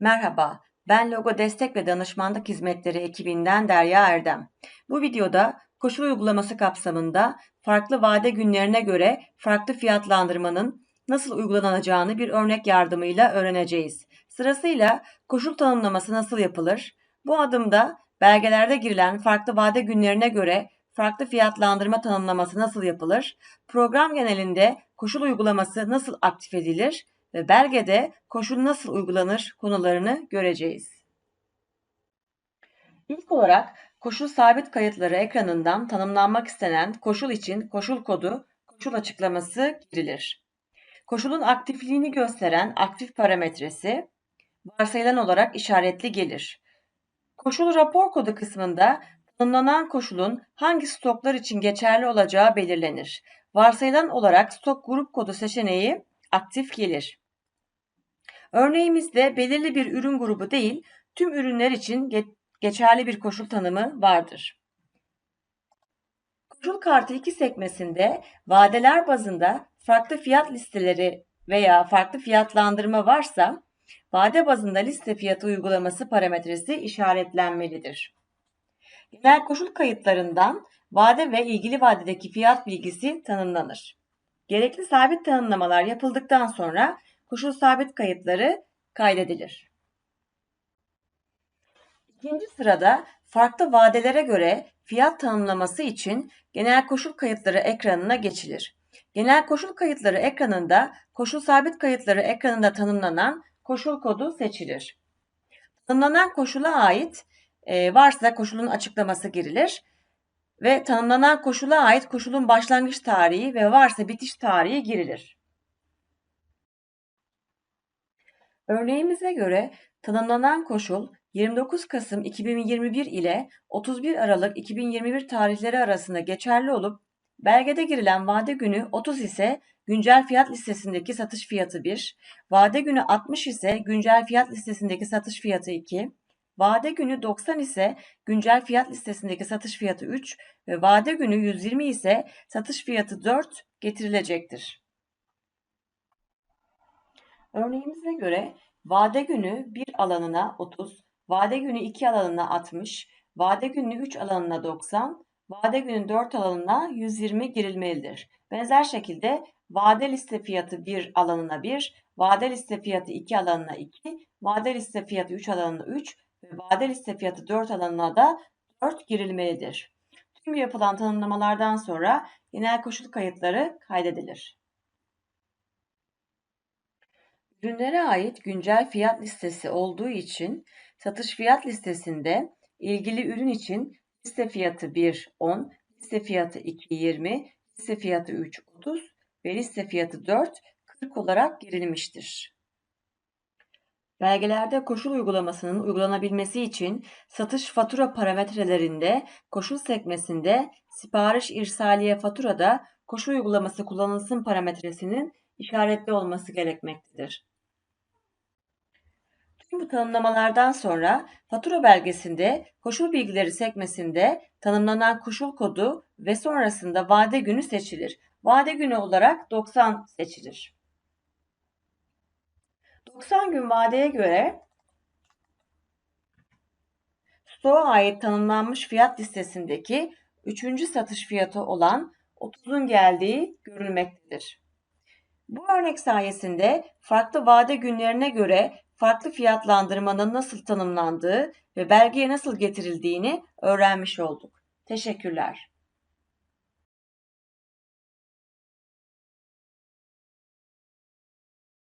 Merhaba, ben Logo Destek ve Danışmanlık Hizmetleri ekibinden Derya Erdem. Bu videoda koşul uygulaması kapsamında farklı vade günlerine göre farklı fiyatlandırmanın nasıl uygulanacağını bir örnek yardımıyla öğreneceğiz. Sırasıyla koşul tanımlaması nasıl yapılır? Bu adımda belgelerde girilen farklı vade günlerine göre farklı fiyatlandırma tanımlaması nasıl yapılır? Program genelinde koşul uygulaması nasıl aktif edilir? Ve belgede koşul nasıl uygulanır konularını göreceğiz. İlk olarak koşul sabit kayıtları ekranından tanımlanmak istenen koşul için koşul kodu, koşul açıklaması girilir. Koşulun aktifliğini gösteren aktif parametresi varsayılan olarak işaretli gelir. Koşul rapor kodu kısmında tanımlanan koşulun hangi stoklar için geçerli olacağı belirlenir. Varsayılan olarak stok grup kodu seçeneği aktif gelir. Örneğimizde belirli bir ürün grubu değil, tüm ürünler için ge geçerli bir koşul tanımı vardır. Koşul kartı 2 sekmesinde vadeler bazında farklı fiyat listeleri veya farklı fiyatlandırma varsa vade bazında liste fiyatı uygulaması parametresi işaretlenmelidir. Genel koşul kayıtlarından vade ve ilgili vadedeki fiyat bilgisi tanımlanır. Gerekli sabit tanımlamalar yapıldıktan sonra koşul sabit kayıtları kaydedilir. İkinci sırada farklı vadelere göre fiyat tanımlaması için genel koşul kayıtları ekranına geçilir. Genel koşul kayıtları ekranında koşul sabit kayıtları ekranında tanımlanan koşul kodu seçilir. Tanımlanan koşula ait varsa koşulun açıklaması girilir ve tanımlanan koşula ait koşulun başlangıç tarihi ve varsa bitiş tarihi girilir. Örneğimize göre tanımlanan koşul 29 Kasım 2021 ile 31 Aralık 2021 tarihleri arasında geçerli olup belgede girilen vade günü 30 ise güncel fiyat listesindeki satış fiyatı 1, vade günü 60 ise güncel fiyat listesindeki satış fiyatı 2, vade günü 90 ise güncel fiyat listesindeki satış fiyatı 3 ve vade günü 120 ise satış fiyatı 4 getirilecektir. Örneğimize göre vade günü 1 alanına 30, vade günü 2 alanına 60, vade günü 3 alanına 90, vade günü 4 alanına 120 girilmelidir. Benzer şekilde vade liste fiyatı 1 alanına 1, vade liste fiyatı 2 alanına 2, vade liste fiyatı 3 alanına 3 ve vade liste fiyatı 4 alanına da 4 girilmelidir. Tüm yapılan tanımlamalardan sonra genel koşul kayıtları kaydedilir. Ürünlere ait güncel fiyat listesi olduğu için satış fiyat listesinde ilgili ürün için liste fiyatı 1 10, liste fiyatı 2 20, liste fiyatı 3 30 ve liste fiyatı 4 40 olarak girilmiştir. Belgelerde koşul uygulamasının uygulanabilmesi için satış fatura parametrelerinde koşul sekmesinde sipariş irsaliye faturada koşul uygulaması kullanılsın parametresinin işaretli olması gerekmektedir. Tüm bu tanımlamalardan sonra fatura belgesinde koşul bilgileri sekmesinde tanımlanan koşul kodu ve sonrasında vade günü seçilir. Vade günü olarak 90 seçilir. 90 gün vadeye göre stoğa ait tanımlanmış fiyat listesindeki 3. satış fiyatı olan 30'un geldiği görülmektedir. Bu örnek sayesinde farklı vade günlerine göre farklı fiyatlandırmanın nasıl tanımlandığı ve belgeye nasıl getirildiğini öğrenmiş olduk. Teşekkürler.